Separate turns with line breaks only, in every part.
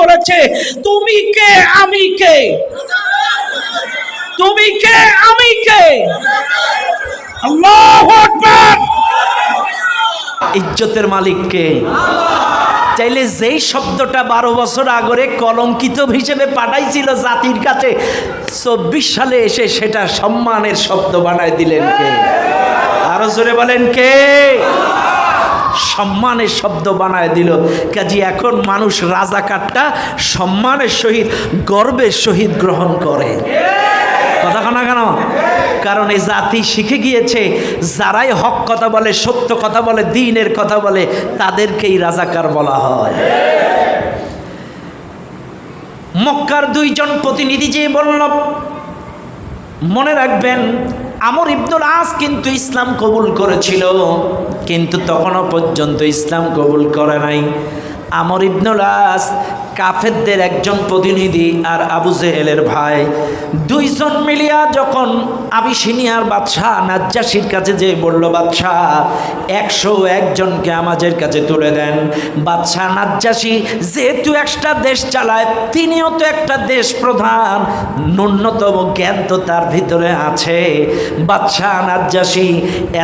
বলেছে, তুমি কে? আমি কে? তুমি কে? আমি কে? ইজ্জতের মালিক কে? চাইলে যেই শব্দটা বারো বছর আগরে কলঙ্কিত হিসেবে পাঠাইছিল জাতির কাছে, চব্বিশ সালে এসে সেটা সম্মানের শব্দ বানায় দিলেন কে? আরও জোরে বলেন কে? সম্মানের শব্দ বানায় দিল। কাজী, এখন মানুষ রাজাকারটা সম্মানের সহিত, গর্বের সহিত গ্রহণ করে। কথা না কেন? কারণ এই জাতি শিখে গিয়েছে, যারাই হক কথা বলে, সত্য কথা বলে, দিনের কথা বলে, তাদেরকেই রাজাকার বলা হয়। মক্কার দুইজন প্রতিনিধি যে বলল মনে রাখবেন, আমর ইবনুল আস কিন্তু ইসলাম কবুল করেছিল, কিন্তু তখনও পর্যন্ত ইসলাম কবুল করে নাই। আমর ইবনুল আস কাফেরদের একজন প্রতিনিধি আর আবু জেহেলের ভাই, দুইজন মিলিয়া যখন আবিসিনিয়ার বাদশাহ নাজ্জাসির কাছে যে বলল, বাদশাহ, একশো একজনকে আমাদের কাছে তুলে দেন। বাদশাহ নাজ্জাসি, যেহেতু একটা দেশ চালায়, তিনিও তো একটা দেশ প্রধান, ন্যূনতম জ্ঞান তো তার ভিতরে আছে। বাদশাহ নাজ্জাসি,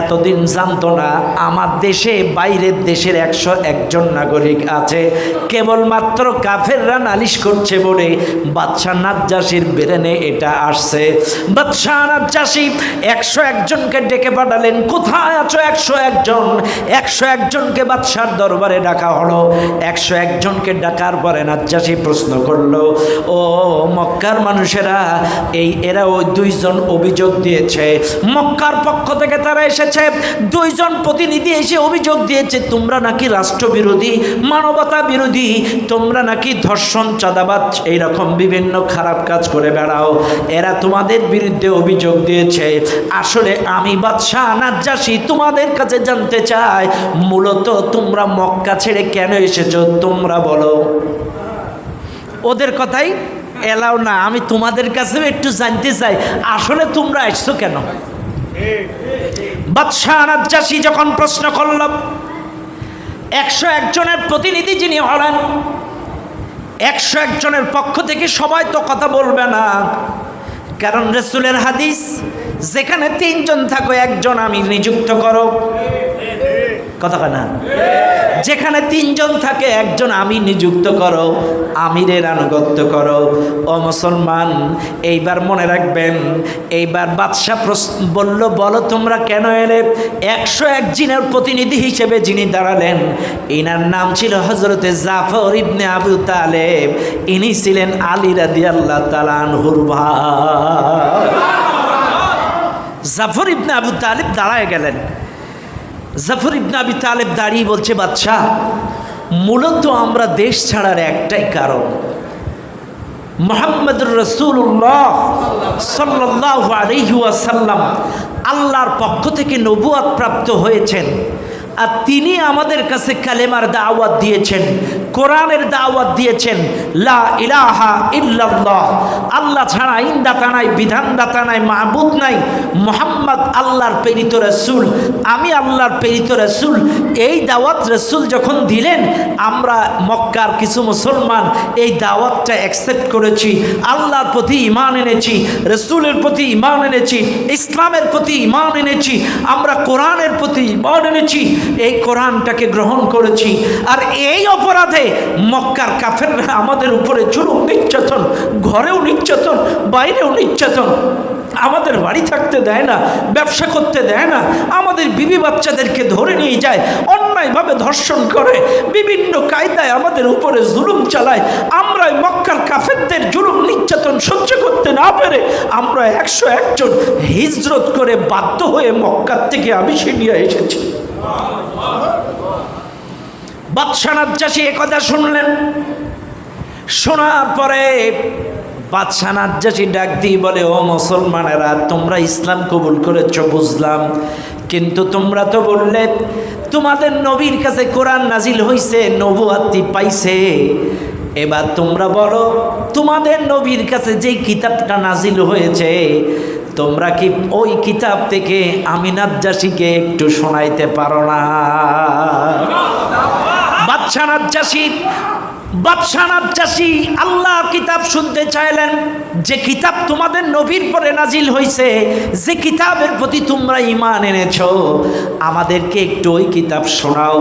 এতদিন জানতো না, আমার দেশে বাইরের দেশের একশো একজন নাগরিক আছে, কেবলমাত্র কাফেররা নালিশ করছে বলে, বাদশাহ নাজ্জাসির বেরেনে এটা আসছে। বাদশাহ নাজ্জাসি একশো একজনকে ডেকে পাঠালেন, কোথায় আছো একশো একজন? একশো একজনকে বাদশার দরবারে ডাকা হলো। একশো একজনকে ডাকার পরে নাজ্জাসি প্রশ্ন করল, ও মক্কার মানুষেরা, এই এরা ওই দুইজন অভিযোগ দিয়েছে। মক্কার পক্ষ থেকে তারা এসেছে। দুইজন প্রতিনিধি এসে অভিযোগ দিয়েছে, তোমরা নাকি রাষ্ট্রবিরোধী, মানবতা বিরোধী, তোমরা নাকি ধর্ষণ চাঁদাবাদ এইরকম বিভিন্ন খারাপ কাজ করে বেড়াও? এরা তোমাদের বিরুদ্ধে অভিযোগ দিয়েছে। আসলে আমি বাদশাহ, নাজ্জাসি তোমাদের কাছে জানতে চাই, মূলত তোমরা মক্কা ছেড়ে কেন এসেছ? তোমরা বলো। ওদের কথাই এলাও না, আমি তোমাদের কাছেও একটু জানতে চাই, আসলে তোমরা এসছো কেন? বাদশাহ, নাজ্জাসি যখন প্রশ্ন করল, একশো একজনের প্রতিনিধি যিনি হলেন একশো একজনের পক্ষ থেকে সবাই তো কথা বলবে না। কারণ রসুলের হাদিস, যেখানে তিনজন থাকো, একজন আমি নিযুক্ত করো। কথা না যেখানে তিনজন থাকে, একজন আমি নিযুক্ত করো আমিরের আনুগত্য করো। ও মুসলমান, এইবার মনে রাখবেন, এইবার বাদশাহ বলল, বলো তোমরা কেন এলে? একশো এক জিনের প্রতিনিধি হিসেবে যিনি দাঁড়ালেন, ইনার নাম ছিল হজরতে জাফর ইবনে আবু তালেব। ইনি ছিলেন আলী রাদি আল্লাহ তালানহুর ভাই। জাফর ইবনে আবু তালেব দাঁড়ায় গেলেন। জাফর ইবনে আবি তালেব দাঁড়িয়ে বলছে বাচ্চা মূলত আমরা দেশ ছাড়ার একটাই কারণ। মোহাম্মদুর রসুল্লাহ সাল্লাহ আলহিউসাল্লাম আল্লাহর পক্ষ থেকে নবুয়াত প্রাপ্ত হয়েছেন আর তিনি আমাদের কাছে কালেমার দাওয়াত দিয়েছেন। কোরআনের দাওয়াত দিয়েছেন, লা ইলাহা ইল্লাল্লাহ। আল্লাহ ছাড়া ইনদাতা নাই, বিধানদাতা নাই মাহবুদ নাই, মোহাম্মদ আল্লাহর প্রেরিত রসুল। আমি আল্লাহর প্রেরিত রসুল। এই দাওয়াত রসুল যখন দিলেন, আমরা মক্কার কিছু মুসলমান এই দাওয়াতটা অ্যাকসেপ্ট করেছি। আল্লাহর প্রতি ইমান এনেছি, রসুলের প্রতি ইমান এনেছি, ইসলামের প্রতি ইমান এনেছি, আমরা কোরআনের প্রতি ইমান এনেছি। এই কোরআনটাকে গ্রহণ করেছি। আর এই অপরাধে মক্কার কাফেররা আমাদের উপরে জুলুম, নির্যাতন, ঘরেও নির্যাতন, বাইরেও নির্যাতন, আমাদের বাড়ি থাকতে দেয় না, ব্যবসা করতে দেয় না, আমাদের বিবি বাচ্চাদেরকে ধরে নিয়ে যায়, অন্যায়ভাবে ধর্ষণ করে, বিভিন্ন কায়দায় আমাদের উপরে জুলুম চালায় আমরা মক্কার কাফেরদের জুলুম, নির্যাতন সহ্য করতে না পেরে আমরা একশো একজন হিজরত করে বাধ্য হয়ে মক্কার থেকে আমি সিনিয়া এসেছি। বাদশাহ নাজ্জাসী একথা শুনলেন। শোনার পরে বাদশাহ নাজ্জাসী ডাক দিয়ে বলে, ও মুসলমানেরা, তোমরা ইসলাম কবুল করেছ, বুঝলাম। কিন্তু তোমরা তো বললে, তোমাদের নবীর কাছে কোরআন নাজিল হইছে, নবুয়াতি পাইছে। এবার তোমরা বলো, তোমাদের নবীর কাছে যেই কিতাবটা নাজিল হয়েছে, তোমরা কি ওই কিতাব থেকে আমি নাজ্জাসীকে একটু শোনাইতে পারো না? বাদশাহ নাজ্জাসী বাদশাহ চাষি আল্লাহ কিতাব শুনতে চাইলেন, যে কিতাব তোমাদের নবীর পরে নাজিল হয়েছে যে কিতাবের প্রতি তোমরা ইমান এনেছ, আমাদেরকে একটু ওই কিতাব শোনাও।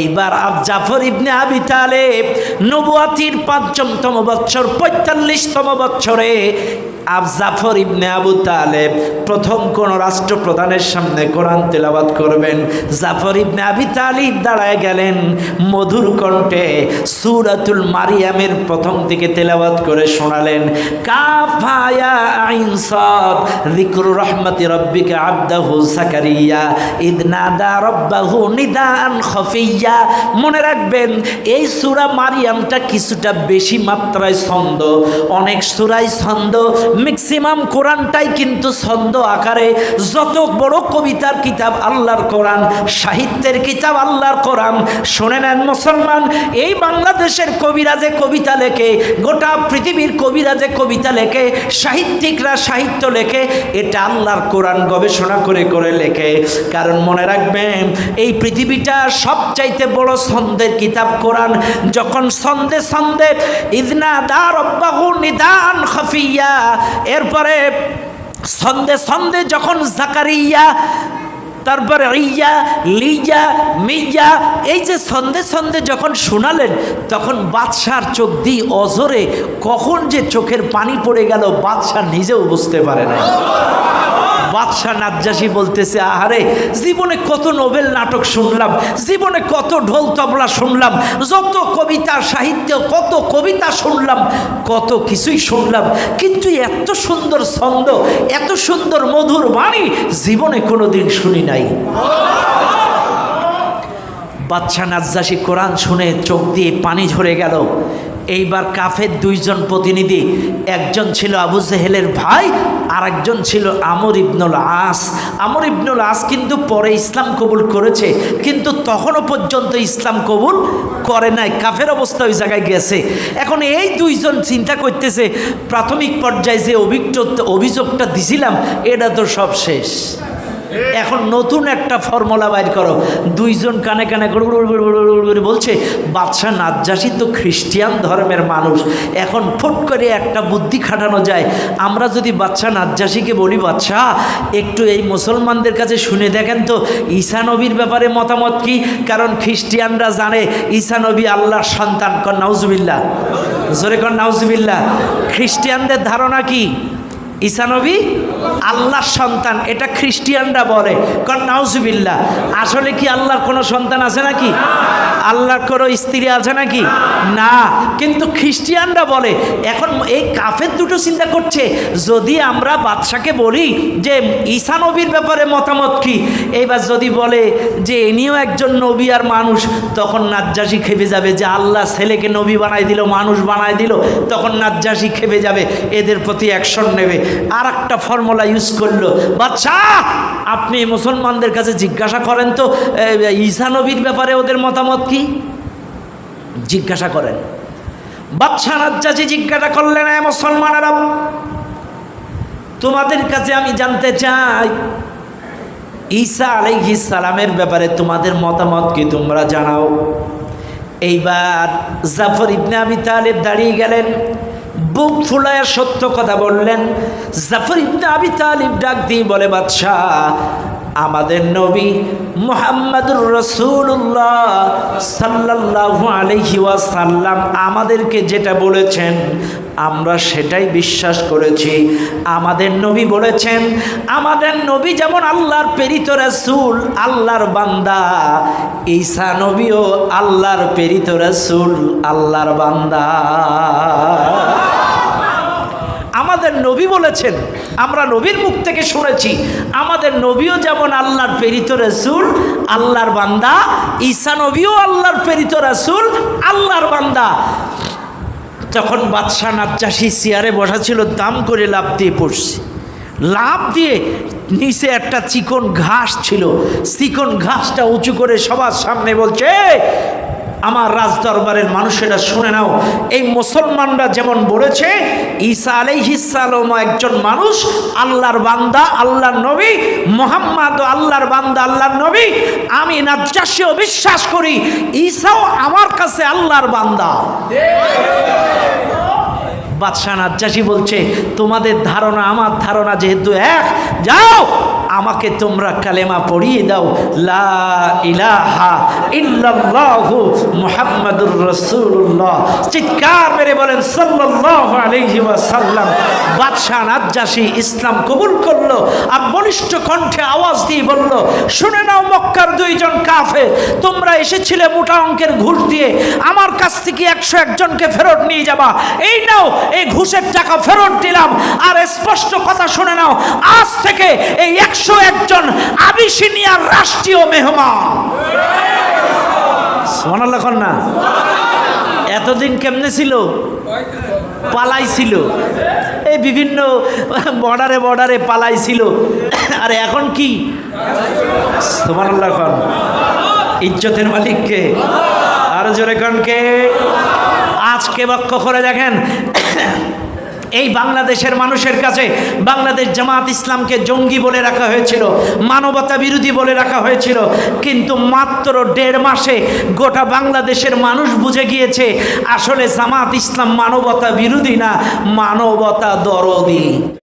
এইবার আব জাফর ইবনে আবি তালেব নবুয়াতির পঞ্চমতম বৎসর পঁয়তাল্লিশতম বৎসরে আব জাফর ইবনে আবু তালেব প্রথম কোন রাষ্ট্রপ্রধানের সামনে কোরআন তেলাবাদ করবেন। জাফর ইবনে আবি তালিব দাঁড়ায় গেলেন মধুর কণ্ঠে, সুরাতুল মারিয়ামের প্রথম থেকে তেলাবাদ করে শোনালেন মনে রাখবেন, এই মারিয়ামটা কিছুটা বেশি মাত্রায় ছন্দ। অনেক সূরাই ছন্দ ম্যাক্সিমাম কোরআনটাই কিন্তু ছন্দ আকারে। যত বড় কবিতার কিতাব আল্লাহর কোরআন, সাহিত্যের কিতাব আল্লাহর কোরআন, শুনে নেন মুসলমান, এই বাংলাদেশের কবিরা যে কবিতা লেখে, গোটা পৃথিবীর কবিরা যে কবিতা লেখে, সাহিত্যিকরা সাহিত্য লেখে, এটা আল্লাহর কোরআন গবেষণা করে করে লেখে। কারণ মনে রাখবেন, এই পৃথিবীটা সবচাইতে বড় ছন্দের কিতাব কোরআন। যখন ছন্দে ছন্দে, ইদনা দা রব্বাহু নিদান খফিয়া, এরপরে ছন্দে ছন্দে যখন জাকারিয়া তারপরে ইয়া, লিয়া, মিয়া, এই যে ছন্দে ছন্দে যখন শোনালেন, তখন বাদশার চোখ দিয়ে অজরে কখন যে চোখের পানি পড়ে গেল, বাদশাহ নিজেও বুঝতে পারে না বাদশাহ নাজ্জাসী বলতেছে, আহারে, জীবনে কত নোবেল নাটক শুনলাম, জীবনে কত ঢোল তবলা শুনলাম, যত কবিতা সাহিত্য, কত কবিতা শুনলাম, কত কিছুই শুনলাম, কিন্তু এত সুন্দর ছন্দ, এত সুন্দর মধুর বাণী জীবনে কোনো দিন শুনি নাই। বাচ্চা নাজ্জাসী কোরআন শুনে চোখ দিয়ে পানি ঝরে গেল। এইবার কাফের দুইজন প্রতিনিধি, একজন ছিল আবু জেহেলের ভাই আর একজন ছিল আমর ইবনুল আস। আমর ইবনুল আস কিন্তু পরে ইসলাম কবুল করেছে, কিন্তু তখনও পর্যন্ত ইসলাম কবুল করে নাই। কাফের অবস্থা ওই জায়গায় গেছে। এখন এই দুইজন চিন্তা করতেছে, প্রাথমিক পর্যায়ে যে অভিযোগ অভিযোগটা দিছিলাম, এটা তো সব শেষ। এখন নতুন একটা ফর্মুলা বাইর করো। দুইজন কানে কানে করে বলছে, বাদশাহ নাজ্জাসী তো খ্রিস্টিয়ান ধর্মের মানুষ। এখন ফুট করে একটা বুদ্ধি খাটানো যায়। আমরা যদি বাচ্চা নাজ্জাসীকে বলি বাচ্চা একটু এই মুসলমানদের কাছে শুনে দেখেন তো, ঈসা নবীর ব্যাপারে মতামত কি? কারণ খ্রিস্টিয়ানরা জানে, ঈসা নবী আল্লাহর সন্তান। কর নাউজুবিল্লা জোরে কর নাউজুবিল্লা খ্রিস্টিয়ানদের ধারণা কি? ঈসানবী আল্লাহর সন্তান, এটা খ্রিস্টিয়ানরা বলে। কারণ নাউজুবিল্লা আসলে কি আল্লাহর কোনো সন্তান আছে নাকি? আল্লাহর কোনো স্ত্রী আছে নাকি? না, কিন্তু খ্রিস্টিয়ানরা বলে, এখন এই কাফের দুটো চিন্তা করছে। যদি আমরা বাদশাকে বলি যে, ঈসা নবীর ব্যাপারে মতামত কি? এইবার যদি বলে যে, ইনিও একজন নবী আর মানুষ, তখন নাজ্জাসী খেপে যাবে যে, আল্লাহ ছেলেকে নবী বানাই দিল, মানুষ বানাই দিল, তখন নাজ্জাসী খেপে যাবে। এদের প্রতি অ্যাকশন নেবে। আর একটা ফর্মুলা ইউজ করল। বাচ্চা, আপনি মুসলমানদের কাছে জিজ্ঞাসা করেন তো ঈশানবীর ব্যাপারে ওদের মতামত কি? জিজ্ঞাসা করেন। বাচ্চা রাজ্জাজি জিজ্ঞাসা করলেন, এ মুসলমানেরা, তোমাদের কাছে আমি জানতে চাই, ঈসা আলাইহিস সালামের ব্যাপারে তোমাদের মতামত কি তোমরা জানাও? এইবার জাফর ইবনে আবি তালেব দাঁড়িয়ে গেলেন। বুক ফুলায় সত্য কথা বললেন। জাফর ইবনে আবি তালিব ডাক দিয়ে বলে, বাদশাহ, আমাদের নবী মোহাম্মদুর রসুল্লাহ সাল্লাল্লাহু আলহি ওয়াসাল্লাম আমাদেরকে যেটা বলেছেন, আমরা সেটাই বিশ্বাস করেছি। আমাদের নবী বলেছেন, আমাদের নবী যেমন আল্লাহর প্রেরিত রাসূল, আল্লাহর বান্দা, ঈসা নবীও আল্লাহর প্রেরিত রাসূল, আল্লাহর বান্দা। আমাদের নবী বলেছেন, আমরা নবীর মুখ থেকে শুনেছি, আমাদের নবীও যেমন আল্লাহর প্রেরিত রসুল, আল্লাহর বান্দা, ঈসা নবীও আল্লাহর প্রেরিত রসুল, আল্লাহর বান্দা। তখন বাদশাহ নাজ্জাসী চেয়ারে বসা ছিল, দাম করে লাভ দিয়ে পড়ছে। লাভ দিয়ে নিচে একটা চিকন ঘাস ছিল। চিকন ঘাসটা উঁচু করে সবার সামনে বলছে আমার রাজদরবারের মানুষেরা শুনে নাও। এই মুসলমানরা যেমন বলেছে, ঈসা আলাইহিসালাম একজন মানুষ, আল্লাহর বান্দা, আল্লাহর নবী, মোহাম্মদ আল্লাহর বান্দা, আল্লাহর নবী। আমি নাজ্জাসীও বিশ্বাস করি, ঈসাও আমার কাছে আল্লাহর বান্দা। বাদশাহ নাজ্জাসী বলছে, তোমাদের ধারণা, আমার ধারণা যেহেতু এক, যাও আমাকে তোমরা কালেমা পড়িয়ে দাও, লা ইলাহা চিৎকার মেরে বলেন, সাল্লাল্লাহু বাদশাহ নাজ্জাসী ইসলাম কবুল করল আর বলিষ্ঠ কণ্ঠে আওয়াজ দিয়ে বলল, শুনে নাও মক্কার দুইজন কাফে তোমরা এসেছিলে মোটা অঙ্কের ঘুষ দিয়ে, আমার কাছ থেকে একশো একজনকে ফেরত নিয়ে যাবা। এই নাও, এই ঘুষের টাকা ফেরত দিলাম। আর স্পষ্ট কথা শুনে নাও, আজ থেকে এই একশো একজন আবিসিনিয়ার রাষ্ট্রীয় মেহমান। সোনাল্লাহ না? এতদিন কেমনে ছিল? পালাইছিল। এই বিভিন্ন বর্ডারে বর্ডারে পালাইছিল। আর এখন কি? খান ইজ্জতের মালিককে। আর জোরে খানকে আজকে বক্ষ করে দেখেন। এই বাংলাদেশের মানুষের কাছে বাংলাদেশ জামাত ইসলামকে জঙ্গি বলে রাখা হয়েছিল, মানবতা বিরোধী বলে রাখা হয়েছিল, কিন্তু মাত্র দেড় মাসে গোটা বাংলাদেশের মানুষ বুঝে গিয়েছে, আসলে জামাত ইসলাম মানবতা বিরোধী না, মানবতা দরদি।